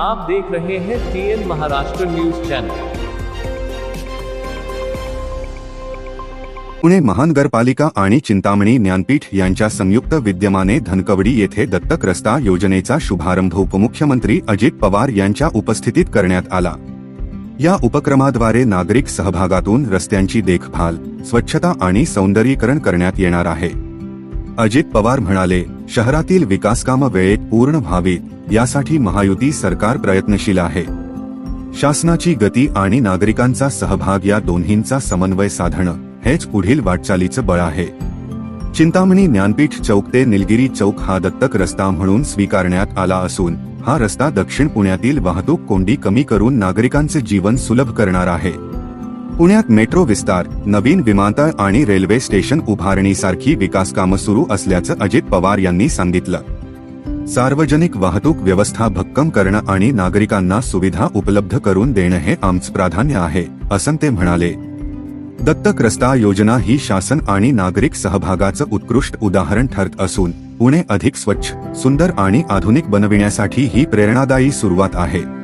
आप देख रहे हैं TN Maharashtra news channel Pune महानगरपालिका आणि चिंतामणी ज्ञानपीठ यांच्या संयुक्त विद्यमाने धनकवडी येथे दत्तक रस्ता योजनेचा शुभारंभ उपमुख्यमंत्री अजित पवार यांच्या उपस्थितीत करण्यात आला. या उपक्रमाद्वारे नागरिक सहभागातून रस्त्यांची देखभाल स्वच्छता आणि सौंदर्यीकरण करण्यात येणार आहे. अजित पवार म्हणाले शहरातील विकासकामं वेळेत पूर्ण व्हावीत यासाठी महायुती सरकार प्रयत्नशील आहे. शासनाची गती आणि नागरिकांचा सहभाग या दोन्हींचा समन्वय साधणं हेच पुढील वाटचालीचं बळ आहे. चिंतामणी ज्ञानपीठ चौक ते निलगिरी चौक हा दत्तक रस्ता म्हणून स्वीकारण्यात आला असून हा रस्ता दक्षिण पुण्यातील वाहतूक कोंडी कमी करून नागरिकांचे जीवन सुलभ करणार आहे. पुण्यात मेट्रो विस्तार नवीन विमानतळ आणि रेल्वे स्टेशन उभारणीसारखी विकास कामं सुरू असल्याचं अजित पवार यांनी सांगितलं. सार्वजनिक वाहतूक व्यवस्था भक्कम करणं आणि नागरिकांना सुविधा उपलब्ध करून देणं हे आमचं प्राधान्य आहे असं ते म्हणाले. दत्तक रस्ता योजना ही शासन आणि नागरिक सहभागाचं उत्कृष्ट उदाहरण ठरत असून पुणे अधिक स्वच्छ सुंदर आणि आधुनिक बनविण्यासाठी ही प्रेरणादायी सुरुवात आहे.